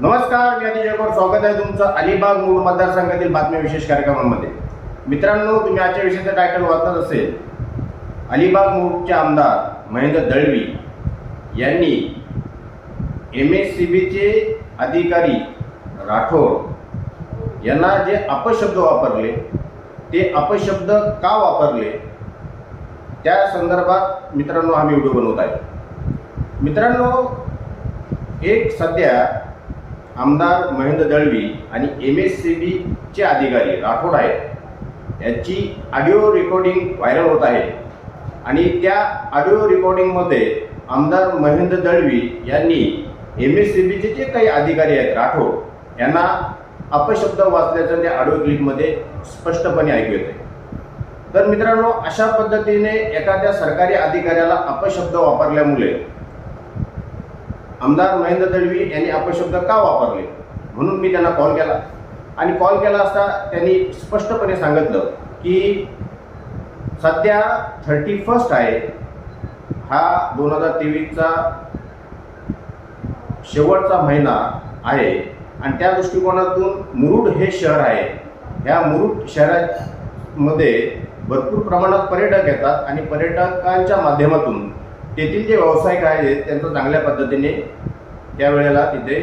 नमस्कार मी अतिशय स्वागत आहे तुमचं अलिबाग मूळ मतदारसंघातील बातम्या विशेष कार्यक्रमामध्ये. मित्रांनो तुम्ही आजच्या विषयाचं टायटल वाचत असेल अलिबाग मूळचे आमदार महेंद्र दळवी यांनी एम एस सी बीचे अधिकारी राठोड यांना जे अपशब्द वापरले ते अपशब्द का वापरले? त्या संदर्भात मित्रांनो आम्ही व्हिडिओ बनवत आहे. मित्रांनो एक सध्या आमदार महेंद्र दळवी आणि एम एस सी बीचे अधिकारी राठोड आहेत. याची ऑडिओ रेकॉर्डिंग व्हायरल होत आहे. आणि त्या ऑडिओ रेकॉर्डिंगमध्ये आमदार महेंद्र दळवी यांनी एम एस सी बीचे जे काही अधिकारी आहेत राठोड यांना अपशब्द वाचल्याचं त्या ऑडिओ क्लिपमध्ये स्पष्टपणे ऐकू येते तर मित्रांनो अशा पद्धतीने एखाद्या सरकारी अधिकाऱ्याला अपशब्द वापरल्यामुळे आमदार महेंद्र दळवी यांनी अपशब्द का वापरले? म्हणून मी त्यांना कॉल केला. आणि कॉल केला असता त्यांनी स्पष्टपणे सांगितलं की सध्या थर्टी फर्स्ट आहे. हा दोन हजार तेवीसचा शेवटचा महिना आहे. आणि त्या दृष्टिकोनातून मुरुड हे शहर आहे. ह्या मुरुड शहरामध्ये भरपूर प्रमाणात पर्यटक येतात आणि पर्यटकांच्या माध्यमातून तेथील जे व्यावसायिक आहेत त्यांचा चांगल्या पद्धतीने त्यावेळेला तिथे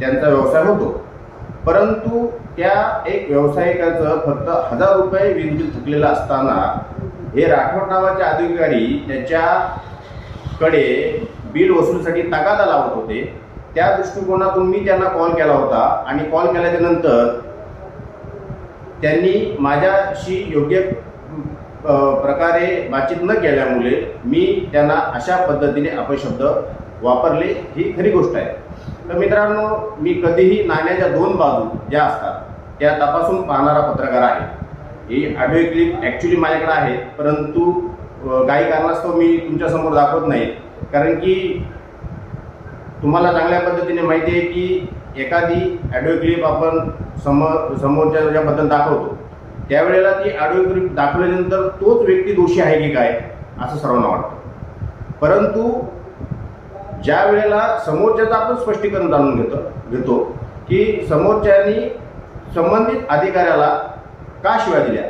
त्यांचा व्यवसाय होतो. परंतु त्या एक व्यावसायिकाचं फक्त हजार रुपये वीज बिल थकलेलं असताना हे राठोड नावाचे अधिकारी त्याच्याकडे बिल वसुलीसाठी तगादा लावत होते. त्या दृष्टिकोनातून मी त्यांना कॉल केला होता आणि कॉल केल्याच्यानंतर त्यांनी माझ्याशी योग्य प्रकारे बातचीत न केल्यामुळे मी त्यांना अशा पद्धतीने अपशब्द वापरले ही खरी गोष्ट आहे. तर मित्रांनो मी कधीही नाण्याच्या दोन बाजू ज्या असतात त्या तपासून पाहणारा पत्रकार आहे. ही ऑडिओ क्लिप ॲक्च्युली माझ्याकडे आहे परंतु काही कारणास्तव मी तुमच्यासमोर दाखवत नाही. कारण की तुम्हाला चांगल्या पद्धतीने माहिती आहे की एखादी ऑडिओ क्लिप आपण समोर समोरच्या ज्याबद्दल दाखवतो त्यावेळेला ती ऑडिओ क्लिप दाखवल्यानंतर तोच व्यक्ती दोषी आहे की काय असं सर्वांना वाटतं. परंतु ज्या वेळेला समोरच्याचं आपण स्पष्टीकरण जाणून घेतो घेतो की समोरच्यानी संबंधित अधिकाऱ्याला का शिवाय दिल्या?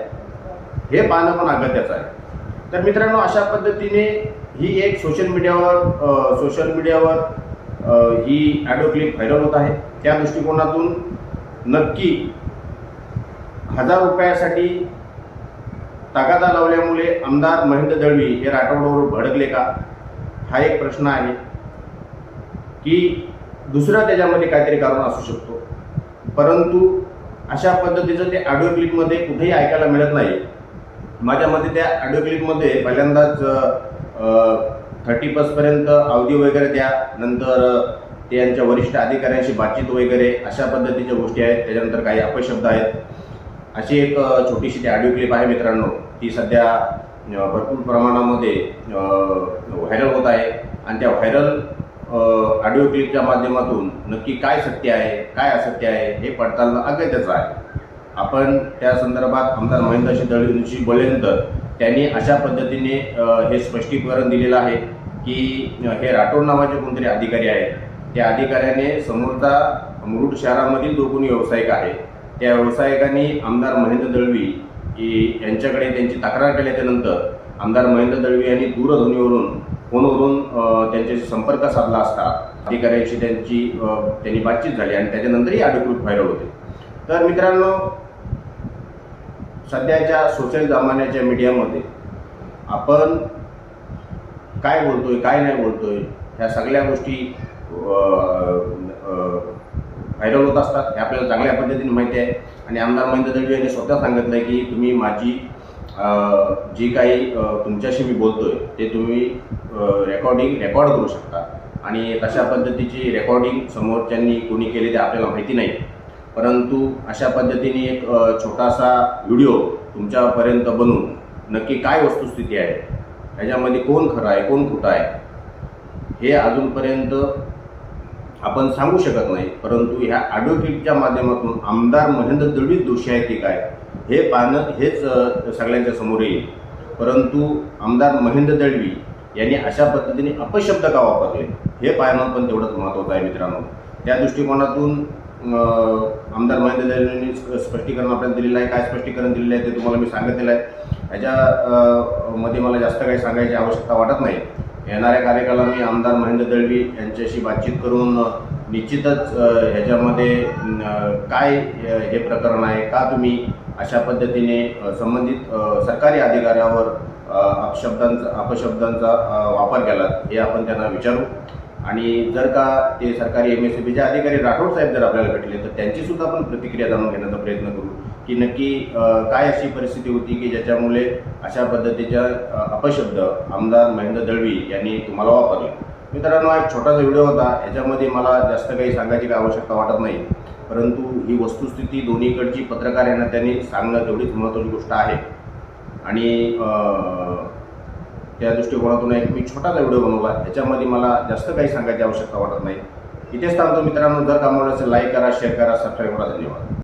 हे पाहणं पण अगत्याचं आहे. तर मित्रांनो अशा पद्धतीने ही एक सोशल मीडियावर सोशल मीडियावर ही ॲडिओ क्लिप व्हायरल होत आहे. त्या दृष्टिकोनातून नक्की हजार रुपयासाठी तगादा लावल्यामुळे आमदार महेंद्र दळवी हे राठोडवर भडकले का? हा एक प्रश्न आहे की दुसरा त्याच्यामध्ये काहीतरी कारण असू शकतो. परंतु अशा पद्धतीचं ते ऑडिओ क्लिपमध्ये कुठेही ऐकायला मिळत नाही. माझ्या मते त्या ऑडिओ क्लिपमध्ये पहिल्यांदाच थर्टी पर्यंत अवधी वगैरे द्या. नंतर त्यांच्या वरिष्ठ अधिकाऱ्यांशी बातचीत वगैरे अशा पद्धतीच्या गोष्टी आहेत. त्याच्यानंतर काही अपशब्द आहेत. अशी एक छोटीशी ती ऑडिओ क्लिप आहे मित्रांनो. ती सध्या भरपूर प्रमाणामध्ये व्हायरल होत आहे. आणि त्या व्हायरल ऑडिओ क्लिपच्या माध्यमातून नक्की काय सत्य आहे काय असत्य आहे हे पडताळणं अगत्याचं आहे. आपण त्या संदर्भात आमदार महेंद्रशी दळवींशी बोलल्यानंतर त्यांनी अशा पद्धतीने हे स्पष्टीकरण दिलेलं आहे की हे राठोड नावाचे कोणतरी अधिकारी आहेत. त्या अधिकाऱ्याने समोरचा मुरुड शहरामधील जो कोणी व्यावसायिक आहे त्या व्यावसायिकांनी आमदार महेंद्र दळवी यांच्याकडे त्यांची तक्रार केल्याच्यानंतर आमदार महेंद्र दळवी यांनी दूरध्वनीवरून फोनवरून त्यांच्याशी संपर्क साधला असता. अधिकाऱ्यांशी त्यांची त्यांनी बातचीत झाली आणि त्याच्यानंतरही अधिकृत व्हायरल होते. तर मित्रांनो सध्याच्या सोशल जमान्याच्या मीडियामध्ये आपण काय बोलतोय काय नाही बोलतोय ह्या सगळ्या गोष्टी व्हायरल होत असतात हे आपल्याला चांगल्या पद्धतीने माहिती आहे. आणि आमदार महेंद्र दळवी यांनी स्वतः सांगितलं की तुम्ही माझी जी काही तुमच्याशी मी बोलतो आहे ते तुम्ही रेकॉर्डिंग रेकॉर्ड करू शकता. आणि तशा पद्धतीची रेकॉर्डिंग समोरच्यांनी कोणी केली ते आपल्याला माहिती नाही. परंतु अशा पद्धतीने एक छोटासा व्हिडिओ तुमच्यापर्यंत बनवून नक्की काय वस्तुस्थिती आहे ह्याच्यामध्ये कोण खरं आहे कोण खोटं आहे हे अजूनपर्यंत आपण सांगू शकत नाही परंतु ह्या ॲडव्होकेटच्या माध्यमातून आमदार महेंद्र दळवी दोषी आहे की काय हे पाहणं हेच सगळ्यांच्या समोर येईल. परंतु आमदार महेंद्र दळवी यांनी अशा पद्धतीने अपशब्द का वापरले हे पाहणं पण तेवढंच महत्त्वाचं आहे मित्रांनो. त्या दृष्टिकोनातून आमदार महेंद्र दळवींनी स्पष्टीकरण आपल्याला दिलेलं आहे. काय स्पष्टीकरण दिलेलं आहे ते तुम्हाला मी सांगितलेलं आहे. ह्याच्या मध्ये मला जास्त काही सांगायची आवश्यकता वाटत नाही. येणाऱ्या कार्यकाळात मी आमदार महेंद्र दळवी यांच्याशी बातचीत करून निश्चितच ह्याच्यामध्ये काय हे प्रकरण आहे का तुम्ही अशा पद्धतीने संबंधित सरकारी अधिकाऱ्यावर अपशब्दांचा अपशब्दांचा वापर केला हे आपण त्यांना विचारू. आणि जर का ते सरकारी एम एस बीचे अधिकारी राठोड साहेब जर आपल्याला भेटले तर त्यांचीसुद्धा आपण प्रतिक्रिया जाणून घेण्याचा प्रयत्न करू. की नक्की काय अशी परिस्थिती होती की ज्याच्यामुळे अशा पद्धतीच्या अपशब्द आमदार महेंद्र दळवी यांनी तुम्हाला वापरले? मित्रांनो हा एक छोटासा व्हिडिओ होता. याच्यामध्ये मला जास्त काही सांगायची काही आवश्यकता वाटत नाही. परंतु ही वस्तुस्थिती दोन्हीकडची पत्रकार यांना त्यांनी सांगणं तेवढीच महत्त्वाची गोष्ट आहे. आणि त्या दृष्टिकोनातून एक मी छोटासा व्हिडिओ बनवला. याच्यामध्ये मला जास्त काही सांगायची आवश्यकता वाटत नाही. इथेच थांबतो मित्रांनो. जर कामाला असेल लाईक करा शेअर करा सबस्क्राईब करा. धन्यवाद.